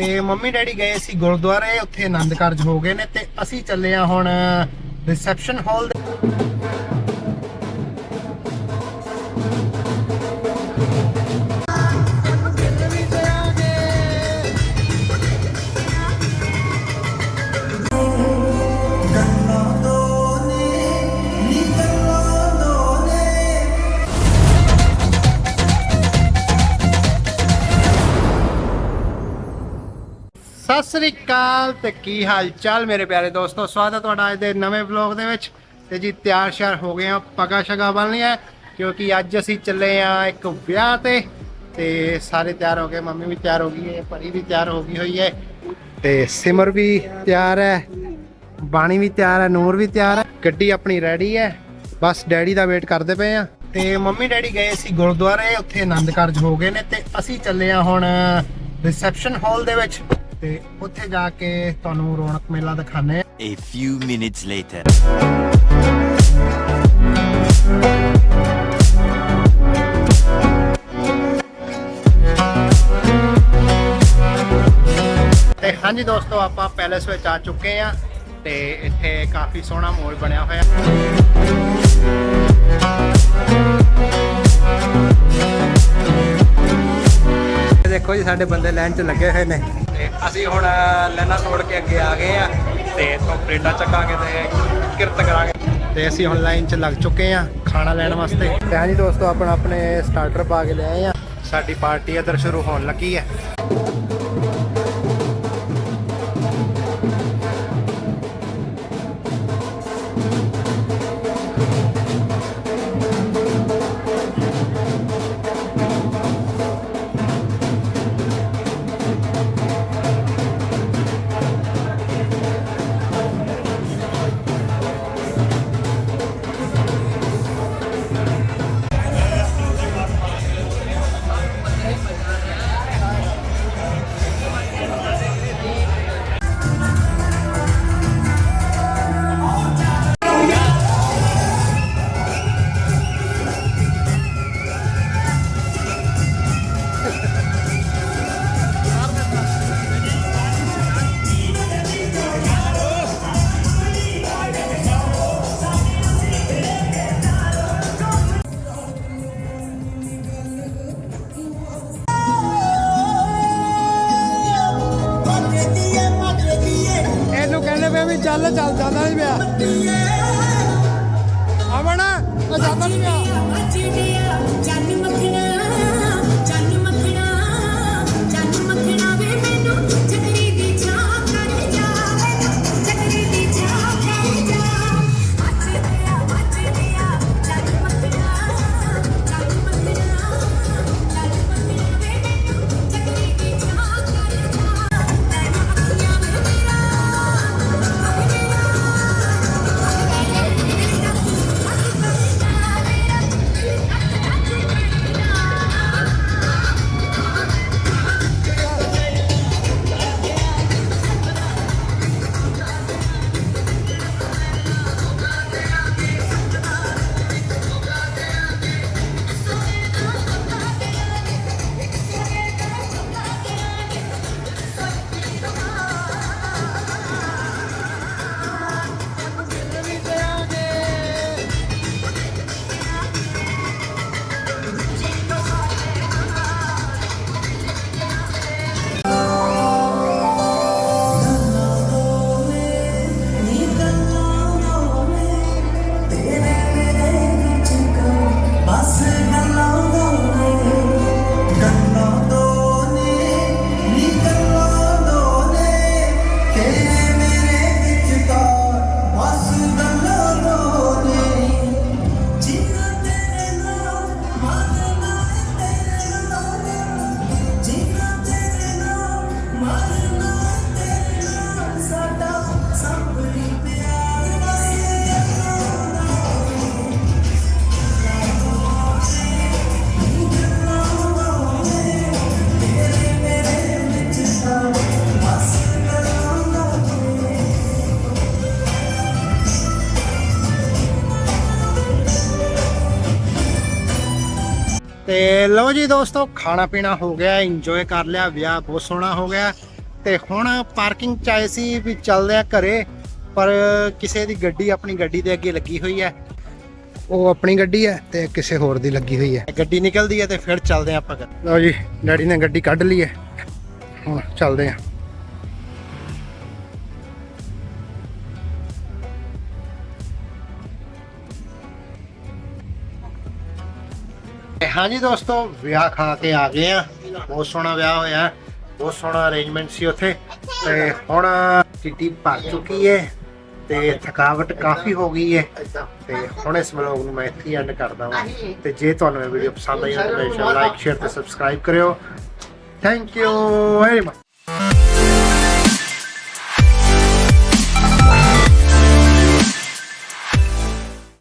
ਤੇ mummy daddy ਗਏ ਸੀ ਗੁਰਦੁਆਰੇ, ਉੱਥੇ ਆਨੰਦ ਕਾਰਜ ਹੋ ਗਏ ਨੇ ਤੇ ਅਸੀਂ ਚੱਲੇ ਆ ਹੁਣ ਰਿਸੈਪਸ਼ਨ ਹਾਲ ਦੇ ਸਤਿ ਸ੍ਰੀ ਅਕਾਲ ਤੇ ਕੀ ਹਾਲ ਚਾਲ ਮੇਰੇ ਪਿਆਰੇ ਦੋਸਤੋ? ਸਵਾਗਤ ਹੈ ਤੁਹਾਡਾ ਅੱਜ ਦੇ ਨਵੇਂ ਵਲੌਗ ਦੇ ਵਿੱਚ। ਤੇ ਜੀ ਤਿਆਰ ਸ਼ਿਆਰ ਹੋ ਗਏ ਆ ਪਗਾ ਸ਼ਗਾ ਬਣ ਲਿਆ ਕਿਉਂਕਿ ਅੱਜ ਅਸੀਂ ਚੱਲੇ ਆ ਇੱਕ ਵਿਆਹ ਤੇ। ਤੇ ਸਾਰੇ ਤਿਆਰ ਹੋ ਗਏ, ਮੰਮੀ ਵੀ ਤਿਆਰ ਹੋ ਗਈ ਹੈ, ਪਰੀ ਵੀ ਤਿਆਰ ਹੋ ਗਈ ਹੋਈ ਹੈ। ਤੇ ਸਿਮਰ ਵੀ ਤਿਆਰ ਹੈ, ਬਾਣੀ ਵੀ ਤਿਆਰ ਹੈ, ਨੂਰ ਵੀ ਤਿਆਰ ਹੈ। ਗੱਡੀ ਆਪਣੀ ਰੈਡੀ ਹੈ, ਬਸ ਡੈਡੀ ਦਾ ਵੇਟ ਕਰਦੇ ਪਏ ਆ ਤੇ ਮੰਮੀ ਡੈਡੀ ਗਏ ਸੀ ਗੁਰਦੁਆਰੇ, ਉੱਥੇ ਆਨੰਦ ਕਾਰਜ ਹੋ ਗਏ ਨੇ। ਤੇ ਅਸੀਂ ਚੱਲੇ ਆ ਹੁਣ ਰਿਸੈਪਸ਼ਨ ਹਾਲ ਦੇ ਵਿੱਚ। ਤੇ ਉੱਥੇ ਜਾ ਕੇ ਤੁਹਾਨੂੰ ਰੌਣਕ ਮੇਲਾ ਦਿਖਾਣੇ A few minutes later. ਤੇ ਹਾਂਜੀ ਦੋਸਤੋ ਆਪਾਂ ਪੈਲੇਸ ਵਿੱਚ ਆ ਚੁੱਕੇ ਆ ਤੇ ਇੱਥੇ ਕਾਫੀ ਸੋਹਣਾ ਮਾਹੌਲ ਬਣਿਆ ਹੋਇਆ। ਦੇਖੋ ਜੀ ਸਾਡੇ ਬੰਦੇ ਲਾਈਨ 'ਚ ਲੱਗੇ ਹੋਏ ਨੇ। ਤੇ ਅਸੀਂ ਹੁਣ ਲੈਣਾ ਤੋੜ ਕੇ ਅੱਗੇ ਆ ਗਏ ਆ ਤੇ ਤੋਂ ਪਲੇਟਾਂ ਚੱਕਾਂਗੇ ਤੇ ਕਿਰਤ ਕਰਾਂਗੇ। ਤੇ ਅਸੀਂ ਹੁਣ ਲਾਈਨ 'ਚ ਲੱਗ ਚੁੱਕੇ ਆ ਖਾਣਾ ਲੈਣ ਵਾਸਤੇ। ਤੇ ਹਾਂਜੀ ਦੋਸਤੋ ਆਪਣਾ ਆਪਣੇ ਸਟਾਰਟਰ ਪਾ ਕੇ ਲਿਆਏ ਆ। ਸਾਡੀ ਪਾਰਟੀ ਇੱਧਰ ਸ਼ੁਰੂ ਹੋਣ ਲੱਗੀ ਹੈ ਵੀ ਚੱਲ ਚੱਲ ਜਾਂਦਾ ਨਹੀਂ ਪਿਆ। ਅਮਨ ਉਹ ਜਾਂਦਾ ਨਹੀਂ ਪਿਆ। ਤੇ ਲਓ ਜੀ ਦੋਸਤੋ, ਖਾਣਾ ਪੀਣਾ ਹੋ ਗਿਆ ਇੰਜੋਏ ਕਰ ਲਿਆ, ਵਿਆਹ ਬਹੁਤ ਸੋਹਣਾ ਹੋ ਗਿਆ। ਤੇ ਹੁਣ ਪਾਰਕਿੰਗ ਚ ਆਏ ਸੀ ਵੀ ਚੱਲਦੇ ਆ ਘਰੇ, ਪਰ ਕਿਸੇ ਦੀ ਗੱਡੀ ਆਪਣੀ ਗੱਡੀ ਦੇ ਅੱਗੇ ਲੱਗੀ ਹੋਈ ਹੈ। ਉਹ ਆਪਣੀ ਗੱਡੀ ਹੈ ਤੇ ਕਿਸੇ ਹੋਰ ਦੀ ਲੱਗੀ ਹੋਈ ਹੈ। ਗੱਡੀ ਨਿਕਲਦੀ ਹੈ ਤੇ ਫਿਰ ਚੱਲਦੇ ਆ ਆਪਾਂ ਘਰ। ਲਓ ਜੀ, ਡੈਡੀ ਨੇ ਗੱਡੀ ਕੱਢ ਲਈ ਹੈ। ਹੁਣ ਚੱਲਦੇ ਆ ਹਾਂਜੀ ਦੋਸਤੋ, ਵਿਆਹ ਖਾ ਕੇ ਆ ਗਏ ਆ। ਬਹੁਤ ਸੋਹਣਾ ਵਿਆਹ ਹੋਇਆ ਬਹੁਤ ਸੋਹਣਾ ਅਰੇਂਜਮੈਂਟ ਸੀ ਉੱਥੇ। ਤੇ ਹੁਣ ਚਿੱਟੀ ਭਰ ਚੁੱਕੀ ਹੈ ਤੇ ਥਕਾਵਟ ਕਾਫੀ ਹੋ ਗਈ ਹੈ। ਤੇ ਹੁਣ ਇਸ ਵਲੋਗ ਨੂੰ ਮੈਂ ਇੱਥੇ ਐਂਡ ਕਰਦਾ ਹਾਂ। ਤੇ ਜੇ ਤੁਹਾਨੂੰ ਇਹ ਵੀਡੀਓ ਪਸੰਦ ਆਈ ਤਾਂ ਲਾਈਕ ਸ਼ੇਅਰ ਤੇ ਸਬਸਕ੍ਰਾਈਬ ਕਰਿਓ। Thank you very much